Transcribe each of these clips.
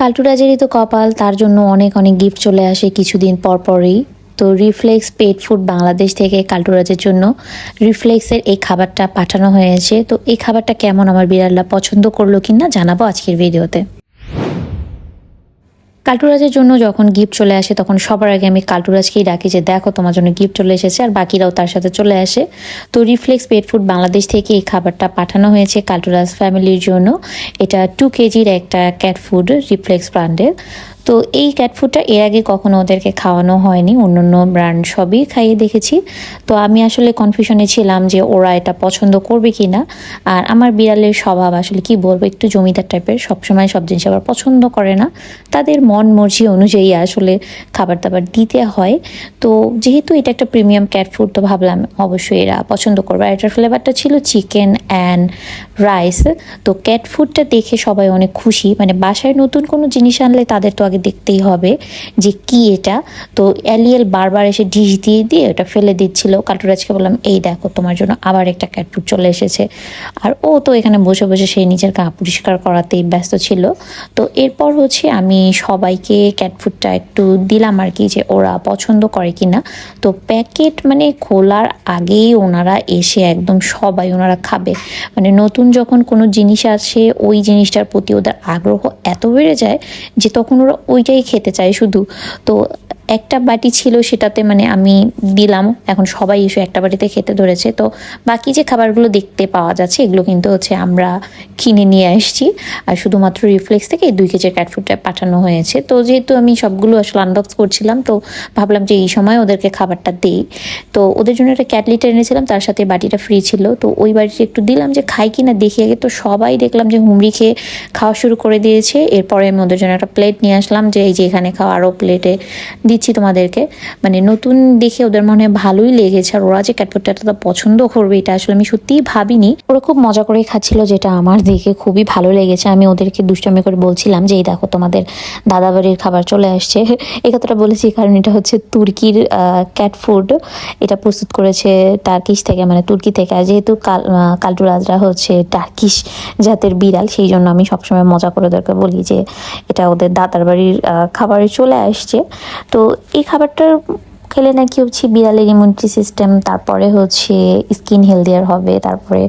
কালটুরাজেরই তো কপাল, তার জন্য অনেক অনেক গিফট চলে আসে কিছুদিন পর পরই। তো রিফ্লেক্স পেট ফুড বাংলাদেশ থেকে কাল্টুরাজের জন্য রিফ্লেক্সের এই খাবারটা পাঠানো হয়েছে। তো এই খাবারটা কেমন আমার বিড়াল্লা পছন্দ করল কিনা জানাব আজকের ভিডিওতে কালটুরাজের জন্য যখন গিফট চলে আসে, তখন সবার আগে আমি কাল্টুরাজকেই ডাকি যে, দেখো, তোমার জন্য গিফট চলে এসেছে। আর বাকিরাও তার সাথে চলে আসে। তো রিফ্লেক্স পেট ফুড বাংলাদেশ থেকে এই খাবারটা পাঠানো হয়েছে কাল্টুরাজ ফ্যামিলির জন্য। এটা টু কেজির একটা ক্যাট ফুড রিফ্লেক্স ব্র্যান্ডের তো এই ক্যাট ফুডটা এর আগে কখনো ওদেরকে খাওয়ানো হয়নি। অন্য অন্য ব্র্যান্ড সবই খাইয়ে দেখেছি। তো আমি আসলে কনফিউশনে ছিলাম যে ওরা এটা পছন্দ করবে কি না আর আমার বিড়ালের স্বভাব আসলে কি বলব, একটু জমিদার টাইপের সবসময় সব জিনিস আবার পছন্দ করে না। তাদের মন মর্জি অনুযায়ী আসলে খাবার দাবার দিতে হয়। তো যেহেতু এটা একটা প্রিমিয়াম ক্যাট ফুড তো ভাবলাম অবশ্যই এরা পছন্দ করবে। আর এটার ফ্লেভারটা ছিল চিকেন অ্যান্ড রাইস তো ক্যাট ফুডটা দেখে সবাই অনেক খুশি। মানে বাসায় নতুন কোনো জিনিস আনলে তাদের তো আগে দেখতেই হবে যে কি এটা। তো অ্যালিয়েল বারবার এসে ঢিস দিয়ে দিয়ে ওটা ফেলে দিচ্ছিল। কাটুরাজকে বললাম, এই দেখো, তোমার জন্য আবার একটা ক্যাটফুড চলে এসেছে। আর ও তো এখানে বসে বসে সেই নিজের গা পরিষ্কার করাতেই ব্যস্ত ছিল। তো এরপর হচ্ছে আমি সবাইকে ক্যাট ফুডটা একটু দিলাম আর কি যে ওরা পছন্দ করে কি না তো প্যাকেট মানে খোলার আগেই ওনারা এসে একদম সবাই ওনারা খাবে। মানে নতুন যখন কোনো জিনিস আসে, ওই জিনিসটার প্রতি ওদের আগ্রহ এত বেড়ে যায় যে তখন ওরা ওইটাই খেতে চাই শুধু। তো একটা বাটি ছিল সেটাতে মানে আমি দিলাম। এখন সবাই এসে একটা বাটিতে খেতে ধরেছে। তো বাকি যে খাবারগুলো দেখতে পাওয়া যাচ্ছে, এগুলো কিন্তু হচ্ছে আমরা কিনে নিয়ে আসছি। আর শুধুমাত্র রিফ্লেক্স থেকে এই দুই কেজির ক্যাট ফুডটা পাঠানো হয়েছে। তো যেহেতু আমি সবগুলো আসলে আনবক্স করছিলাম, তো ভাবলাম যে এই সময় ওদেরকে খাবারটা দিই। তো ওদের জন্য একটা ক্যাটলিটা এনেছিলাম, তার সাথে বাটিটা ফ্রি ছিল। তো ওই বাটিটা একটু দিলাম যে খাই কিনা দেখি আগে। তো সবাই দেখলাম যে হুমড়ি খেয়ে খাওয়া শুরু করে দিয়েছে। এরপরে আমি ওদের জন্য একটা প্লেট নিয়ে আসলাম যে এই যে এখানে খাওয়া আরও প্লেটে দিচ্ছি। তোমাদেরকে। মানে নতুন দেখে ওদের মনে ভালোই লেগেছে, আর ওরা যে ক্যাটফুডটা পছন্দ করবে, এটা আসলে আমি সত্যিই ভাবিনি। ওরা খুব মজা করে খাচ্ছিল, যেটা আমার দেখে খুবই ভালো লেগেছে। আমি ওদেরকে দুষ্টামি করে বলছিলাম যে, এই দেখো, তোমাদের দাদাবাড়ির খাবার চলে আসছে। এই কথাটা বলেছি, কারণ এটা হচ্ছে তুর্কির ক্যাট ফুড এটা প্রস্তুত করেছে টার্কিশ থেকে মানে তুর্কি থেকে। আর যেহেতু কাল কালটুরাজরা হচ্ছে টার্কিশ জাতের বিড়াল, সেই জন্য আমি সবসময় মজা করে ওদেরকে বলি যে, এটা ওদের দাদার বাড়ির খাবারে চলে আসছে। তো এই খাবারটার খেলে নাকি হচ্ছে বিড়ালের ইমিউনিটি সিস্টেম তারপরে হচ্ছে স্কিন হেলদিয়ার হবে, তারপরে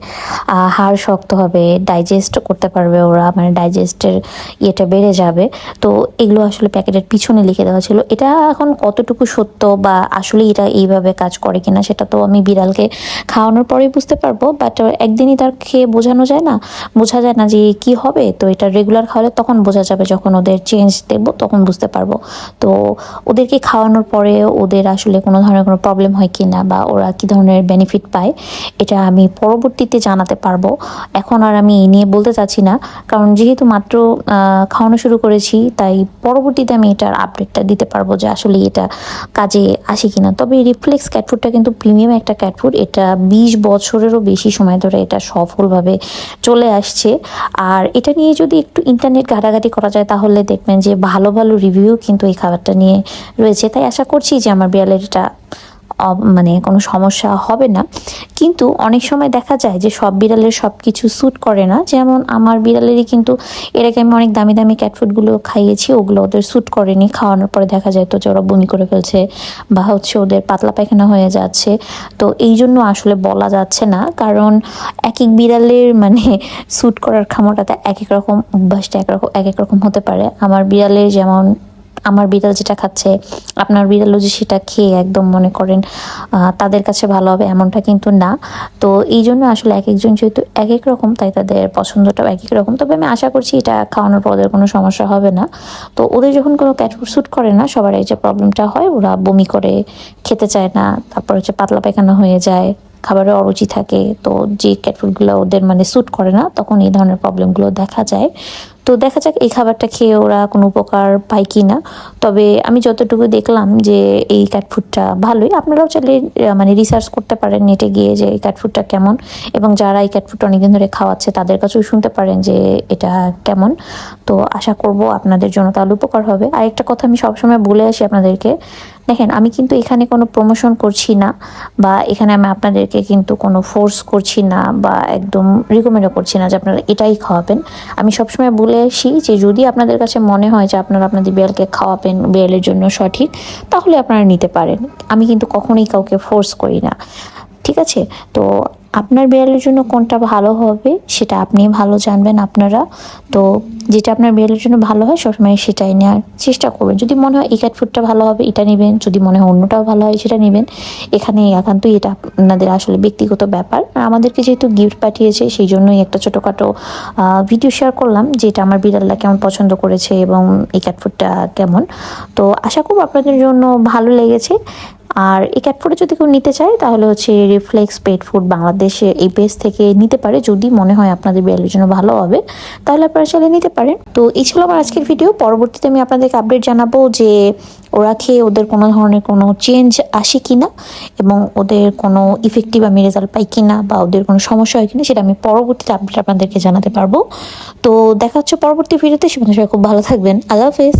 হাড় শক্ত হবে ডাইজেস্ট করতে পারবে ওরা মানে ডাইজেস্টের ইয়েটা বেড়ে যাবে। তো এগুলো আসলে প্যাকেটের পিছনে লিখে দেওয়া ছিল। এটা এখন কতটুকু সত্য বা আসলে এটা এইভাবে কাজ করে কিনা, সেটা তো আমি বিড়ালকে খাওয়ানোর পরেই বুঝতে পারব বাট একদিনই তার খেয়ে বোঝানো যায় না। বোঝা যায় না যে কি হবে, তো এটা রেগুলার খাওয়ালে তখন বোঝা যাবে, যখন ওদের চেঞ্জ দেবো তখন বুঝতে পারব। তো ওদেরকে খাওয়ানোর পরে ওদের আসলে কোনো ধরনের কোনো প্রবলেম হয় কি না বা ওরা কি ধরনের বেনিফিট পায়, এটা আমি পরবর্তীতে জানাতে পারব। এখন আর আমি এই নিয়ে বলতে চাচ্ছি না, কারণ যেহেতু মাত্র খাওয়ানো শুরু করেছি, তাই পরবর্তীতে আমি এটার আপডেটটা দিতে পারব যে আসলে এটা কাজে আসে কিনা। তবে রিফ্লেক্স ক্যাটফুডটা কিন্তু প্রিমিয়াম একটা ক্যাটফুড এটা বিশ বছরেরও বেশি সময় ধরে এটা সফলভাবে চলে আসছে। আর এটা নিয়ে যদি একটু ইন্টারনেট ঘাটাঘাটি করা যায়, তাহলে দেখবেন যে ভালো ভালো রিভিউ কিন্তু এই খাবারটা নিয়ে রয়েছে। তাই আশা করছি যে আমার অব- মানে কোনো সমস্যা হবে না। কিন্তু অনেক সময় দেখা যায় যে সব বিড়ালের সব কিছু স্যুট করে না। যেমন আমার বিড়ালেরই কিন্তু, এর আগে আমি অনেক দামি দামি ক্যাটফুডগুলো খাইয়েছি, ওগুলো ওদের স্যুট করেনি। খাওয়ানোর পরে দেখা যায় তো যে ওরা বমি করে ফেলছে বা হচ্ছে ওদের পাতলা পায়খানা হয়ে যাচ্ছে। তো এই জন্য আসলে বলা যাচ্ছে না। কারণ এক এক বিড়ালের মানে স্যুট করার ক্ষমতাটা এক এক রকম, অভ্যাসটা এক রকম, এক এক রকম হতে পারে। আমার বিড়ালের যেমন আমার বিড়াল যেটা খাচ্ছে, আপনার বিড়ালও যে সেটা খেয়ে একদম মনে করেন তাদের কাছে ভালো হবে এমনটা কিন্তু না। তো এই জন্য আসলে এক একজন যেহেতু এক এক রকম, তাই তাদের পছন্দটাও এক এক রকম। তবে আমি আশা করছি এটা খাওয়ানোর পর ওদের কোনো সমস্যা হবে না। তো ওদের যখন কোনো ক্যাটফুড স্যুট করে না, সবার এই যে প্রবলেমটা হয়, ওরা বমি করে, খেতে চায় না, তারপর হচ্ছে পাতলা পায়খানা হয়ে যায় খাবারে অরুচি থাকে। তো যে ক্যাটফুডগুলো ওদের মানে স্যুট করে না, তখন এই ধরনের প্রবলেমগুলো দেখা যায়। তো দেখা যাক এই খাবারটা খেয়ে ওরা কোনো উপকার পায় কি না তবে আমি যতটুকু দেখলাম যে এই ক্যাটফুডটা ভালোই, আপনারাও চাইলে মানে রিসার্চ করতে পারেন নেটে গিয়ে যে এই ক্যাটফুডটা কেমন। এবং যারা এই ক্যাটফুডটা অনেকদিন ধরে খাওয়াচ্ছে, তাদের কাছেও শুনতে পারেন যে এটা কেমন। তো আশা করব আপনাদের জন্য তাহলে উপকার হবে। আর একটা কথা আমি সবসময় বলে আসি আপনাদেরকে দেখেন, আমি কিন্তু এখানে কোনো প্রমোশন করছি না বা এখানে আমি আপনাদেরকে কিন্তু কোনো ফোর্স করছি না বা একদম রিকমেন্ডও করছি না যে আপনারা এটাই খাওয়াবেন। আমি সবসময় বলে আসি যে যদি আপনাদের কাছে মনে হয় যে আপনারা আপনাদের বিড়ালকে খাওয়াবেন বিড়ালের জন্য সঠিক, তাহলে আপনারা নিতে পারেন। আমি কিন্তু কখনোই কাউকে ফোর্স করি না। ঠিক আছে? তো আপনার বিড়ালের জন্য কোনটা ভালো হবে সেটা আপনি ভালো জানবেন আপনারা। তো যেটা আপনার বিড়ালের জন্য ভালো হয় সবসময় সেটাই নেওয়ার চেষ্টা করবেন। যদি মনে হয় এই ক্যাট ফুডটা ভালো হবে এটা নেবেন, যদি মনে হয় অন্যটাও ভালো হয় সেটা নেবেন। এখানে একান্তই এটা আপনাদের আসলে ব্যক্তিগত ব্যাপার। আর আমাদেরকে যেহেতু গিফট পাঠিয়েছে সেই জন্যই একটা ছোটোখাটো ভিডিও শেয়ার করলাম যেটা আমার বিড়ালরা কেমন পছন্দ করেছে এবং এই ক্যাট ফুডটা কেমন। তো আশা করব আপনাদের জন্য ভালো লেগেছে। আর এই ক্যাট ফুডে যদি কেউ নিতে চায়, তাহলে হচ্ছে রিফ্লেক্স পেট ফুড বাংলাদেশে এই পেজ থেকে নিতে পারে। যদি মনে হয় আপনাদের বিড়ালের জন্য ভালো হবে, তাহলে আপনারা চাইলে নিতে পারেন। তো এই ছিল আমার আজকের ভিডিও পরবর্তীতে আমি আপনাদেরকে আপডেট জানাব যে ওরা খেয়ে ওদের কোনো ধরনের কোনো চেঞ্জ আসে কি না এবং ওদের কোনো ইফেক্টিভ আমি রেজাল্ট পাই কি না বা ওদের কোনো সমস্যা হয় কি না সেটা আমি পরবর্তীতে আপডেট আপনাদেরকে জানাতে পারব। তো দেখা হচ্ছে পরবর্তী ভিডিওতে সেখানে সবাই খুব ভালো থাকবেন। আল্লাহ হাফেজ।